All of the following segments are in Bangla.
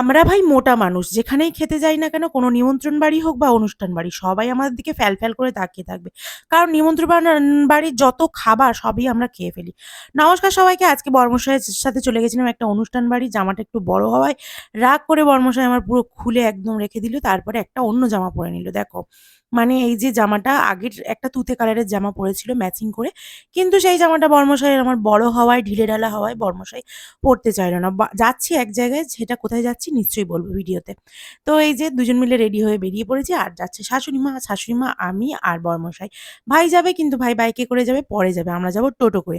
আমরা ভাই মোটা মানুষ, যেখানেই খেতে যাই না কেন, কোনো নিমন্ত্রণ বাড়ি হোক বা অনুষ্ঠান বাড়ি, সবাই আমাদের দিকে ফ্যাল ফ্যাল করে তাকিয়ে থাকবে। কারণ নিমন্ত্রণ বাড়ির যত খাবার, সবই আমরা খেয়ে ফেলি। নমস্কার সবাইকে, আজকে বর্মশাহের সাথে চলে গেছিলাম একটা অনুষ্ঠান বাড়ি, জামাটা একটু বড় হওয়ায়। রাগ করে বর্মশাহ আমার পুরো খুলে একদম রেখে দিল, তারপরে একটা অন্য জামা পরে নিল, দেখো। মানে এই যে জামাটা, আগের একটা তুতে কালারের জামা পরেছিল ম্যাচিং করে, কিন্তু সেই জামাটা বর্মশাইয়ের, আমার বড় হওয়ায়, ঢিলে ঢালা হওয়ায় বর্মশাই পড়তে চাইলো না। যাচ্ছি এক জায়গায়, সেটা কোথায় যাচ্ছি নিশ্চয়ই বলব ভিডিওতে। তো এই যে দুজন মিলে রেডি হয়ে বেরিয়ে পড়েছি, আর যাচ্ছে শাশুড়ি মা শাশুড়ি মা আমি আর বর্মশাই। ভাই যাবে, কিন্তু ভাই বাইকে করে যাবে, পরে যাবে, আমরা যাব টোটো করে।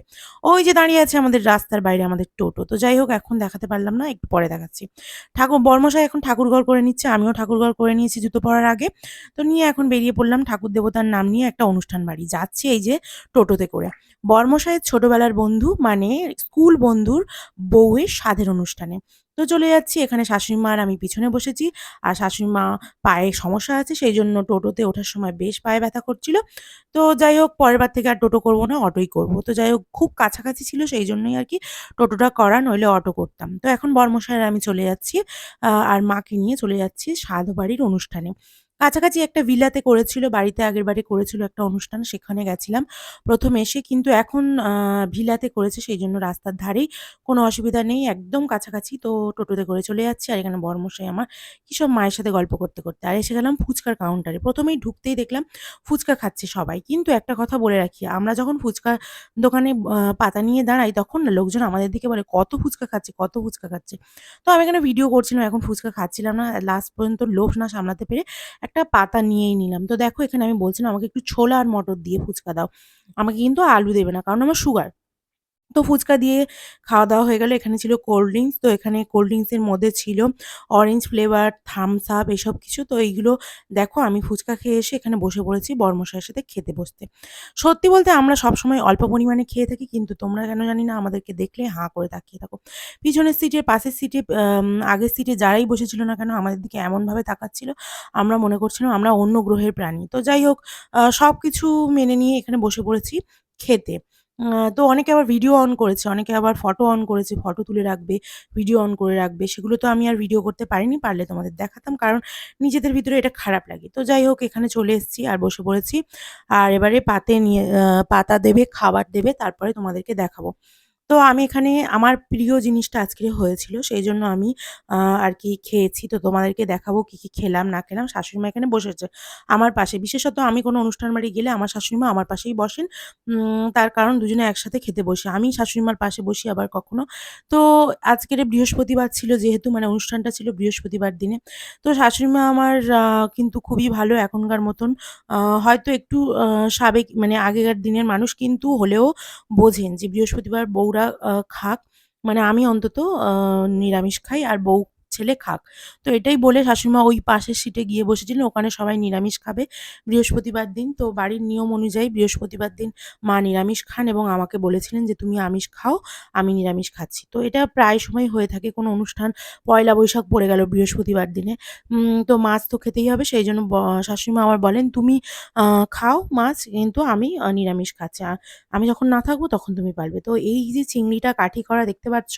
ওই যে দাঁড়িয়ে আছে আমাদের রাস্তার বাইরে আমাদের টোটো। তো যাই হোক, এখন দেখাতে পারলাম না, একটু পরে দেখাচ্ছি। ঠাকুর, বর্মশাই এখন ঠাকুরঘর করে নিচ্ছে, আমিও ঠাকুরঘর করে নিয়েছি জুতো পরার আগে। তো নিয়ে এখন বেরিয়ে পড়লাম ঠাকুর দেবতার নাম নিয়ে একটা অনুষ্ঠান বাড়ি। যাচ্ছি এই যে টোটোতে করে। বর্মশাইয়ের ছোটবেলার বন্ধু মানে স্কুল বন্ধুর বউয়ের সাধের অনুষ্ঠানে। তো চলে যাচ্ছি, এখানে শাশুড়ি মা আর আমি পিছনে বসেছি আর শাশুড়ি মা পায়ে সমস্যা আছে, সেই জন্য টোটোতে ওঠার সময় বেশ পায়ে ব্যথা করছিল। তো যাই হোক, পরের বার থেকে আর টোটো করব না, অটোই করব। তো যাই হোক, খুব কাছাকাছি ছিল, সেই জন্যই আর কি টোটোটা করা, নইলে অটো করতাম। তো এখন বর্মশাইয়ের আমি চলে যাচ্ছি আর মাকে নিয়ে চলে যাচ্ছি সাধ বাড়ির অনুষ্ঠানে। কাছাকাছি একটা ভিলাতে করেছিল, বাড়িতে আগের বাড়ি করেছিল একটা অনুষ্ঠান, সেখানে গেছিলাম। প্রথম এসে কিন্তু এখন ভিলাতে করেছে সেই জন্য রাস্তার ধারেই কোনো অসুবিধা নেই, একদম কাছাকাছি তো টোটোতে করে চলে যাচ্ছি, আর এখানে বর্মশাই আমার কী সব মায়ের সাথে গল্প করতে করতে। আর এসে গেলাম ফুচকার কাউন্টারে প্রথমেই ঢুকতেই দেখলাম ফুচকা খাচ্ছে সবাই। কিন্তু একটা কথা বলে রাখি, আমরা যখন ফুচকা দোকানে পাতা নিয়ে দাঁড়াই, তখন না লোকজন আমাদের দিকে বলে, কত ফুচকা খাচ্ছে, কত ফুচকা খাচ্ছে? তো আমি এখানে ভিডিও করছিলাম, এখন ফুচকা খাচ্ছিলাম না। লাস্ট পর্যন্ত লোভ না সামলাতে পেরে একটা পাতা নিয়েই নিলাম। তো দেখো এখানে আমি বলছিলাম, আমাকে একটু ছোলা আর মটর দিয়ে ফুচকা দাও। আমাকে কিন্তু আলু দেবে না, কারণ আমার সুগার তো ফুচকা দিয়ে খাওয়া দাওয়া হয়ে গেল। এখানে ছিল কোল্ড ড্রিঙ্কস তো এখানে কোল্ড ড্রিঙ্কসের মধ্যে ছিল অরেঞ্জ ফ্লেভার থামস আপ এসব কিছু। তো এইগুলো দেখো, আমি ফুচকা খেয়ে এসে এখানে বসে পড়েছি বর্মশাইয়ের সাথে খেতে বসতে। সত্যি বলতে আমরা সবসময় অল্প পরিমাণে খেয়ে থাকি, কিন্তু তোমরা কেন জানি না, আমাদেরকে দেখলে হাঁ করে তাকিয়ে থাকো। পিছনের সিটের পাশের সিটে আগের সিটে যারাই বসেছিল না কেন, আমাদের দিকে এমনভাবে তাকাচ্ছিল, আমরা মনে করছিলাম আমরা অন্য গ্রহের প্রাণী। তো যাই হোক সব কিছু মেনে নিয়ে এখানে বসে পড়েছি খেতে। তো অনেকে আবার ভিডিও অন করেছে, অনেকে আবার ফটো অন করেছে, ফটো তুলে রাখবে, ভিডিও অন করে রাখবে। সেগুলো তো আমি আর ভিডিও করতে পারিনি, পারলে তোমাদের দেখাতাম। কারণ নিজেদের ভিতরে এটা খারাপ লাগে। তো যাই হোক এখানে চলে এসেছি আর বসে পড়েছি। আর এবারে পাতে নিয়ে পাতা দেবে, খাবার দেবে, তারপরে তোমাদেরকে দেখাবো। তো আমি এখানে আমার প্রিয় জিনিসটা আজকে হয়েছিল। সেই জন্য আমি আর কি খেয়েছি। তো তোমাদেরকে দেখাবো কি, কি খেলাম না খেলাম। শাশুড়ি মা এখানে বসেছে আমার পাশে। বিশেষত আমি কোনো অনুষ্ঠান বাড়ি গেলে আমার শাশুড়ি মা আমার পাশেই বসেন। তার কারণ দুজনে একসাথে খেতে বসি। আমি শাশুড়ি মার পাশে বসি আবার কখনো। তো আজকের বৃহস্পতিবার ছিল যেহেতু মানে অনুষ্ঠানটা ছিল বৃহস্পতিবার দিনে। তো শাশুড়ি মা আমার কিন্তু খুবই ভালো এখনকার মতন। হয়তো একটু সাবেক মানে আগেকার দিনের মানুষ কিন্তু হলেও বোঝেন যে বৃহস্পতিবার বউরা আ খাক। মানে আমি অন্তত নিরামিষ খাই আর বউ ছেলে খাক। তো এটাই বলে শাশুড়িমা ওই পাশের সিটে গিয়ে বসেছিলেন। ওখানে সবাই নিরামিষ খাবে বৃহস্পতিবার দিন। তো বাড়ির নিয়ম অনুযায়ী বৃহস্পতিবার দিন মা নিরামিষ খান এবং আমাকে বলেছিলেন যে, "তুমি আমিষ খাও, আমি নিরামিষ খাচ্ছি।" তো এটা প্রায় সময় হয়ে থাকে কোনো অনুষ্ঠান পয়লা বৈশাখ পড়ে গেল বৃহস্পতিবার দিনে। তো মাছ তো খেতেই হবে সেইজন্য ব শাশুড়িমা আমার বলেন, "তুমি খাও মাছ কিন্তু আমি নিরামিষ খাচ্ছি। আমি যখন না থাকব তখন তুমি পারবে।" তো এই যে চিংড়িটা কাঠি করা দেখতে পাচ্ছ?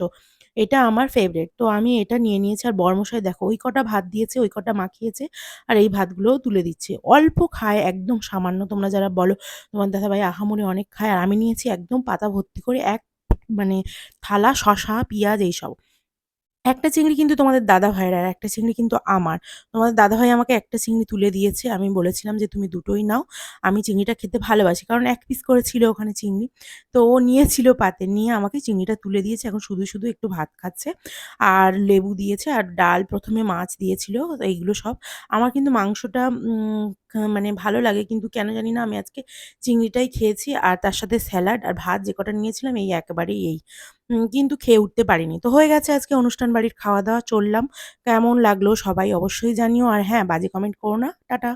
এটা আমার ফেভারেট তো আমি এটা নিয়ে নিয়েছি আর বরমশাই দেখো ওই কটা ভাত দিয়েছে, ওই কটা মাখিয়েছে আর এই ভাতগুলোও তুলে দিচ্ছে। অল্প খায় একদম সামান্য তোমরা যারা বলো তোমার দাদা ভাই আহামরি অনেক খায় আর আমি নিয়েছি একদম পাতা ভর্তি করে এক মানে থালা শশা পেঁয়াজ এইসব। একটা চিংড়ি কিন্তু তোমাদের দাদাভাইয়ের আর একটা চিংড়ি কিন্তু আমার। তোমাদের দাদাভাই আমাকে একটা চিংড়ি তুলে দিয়েছে। আমি বলেছিলাম যে, "তুমি দুটোই নাও। আমি চিংড়িটা খেতে ভালোবাসি।" কারণ এক পিস করে ছিল ওখানে চিংড়ি। তো ও নিয়েছিল পাতে, নিয়ে আমাকে চিংড়িটা তুলে দিয়েছে। এখন শুধু, শুধু একটু ভাত খাচ্ছে। আর লেবু দিয়েছে আর ডাল প্রথমে মাছ দিয়েছিল। এইগুলো সব। আমার কিন্তু মাংসটা মানে ভালো লাগে কিন্তু কেন জানি না আমি আজকে চিংড়িটাই খেয়েছি আর তার সাথে স্যালাড আর ভাত যে কটা নিয়েছিলাম এই একেবারেই এই। কিন্তু খেয়ে উঠতে পারিনি। তো হয়ে গেছে আজকে অনুষ্ঠান বাড়ির খাওয়া-দাওয়া, চললাম। কেমন লাগল সবাই অবশ্যই জানিও। আর হ্যাঁ, বাজে কমেন্ট করো না। টাটা।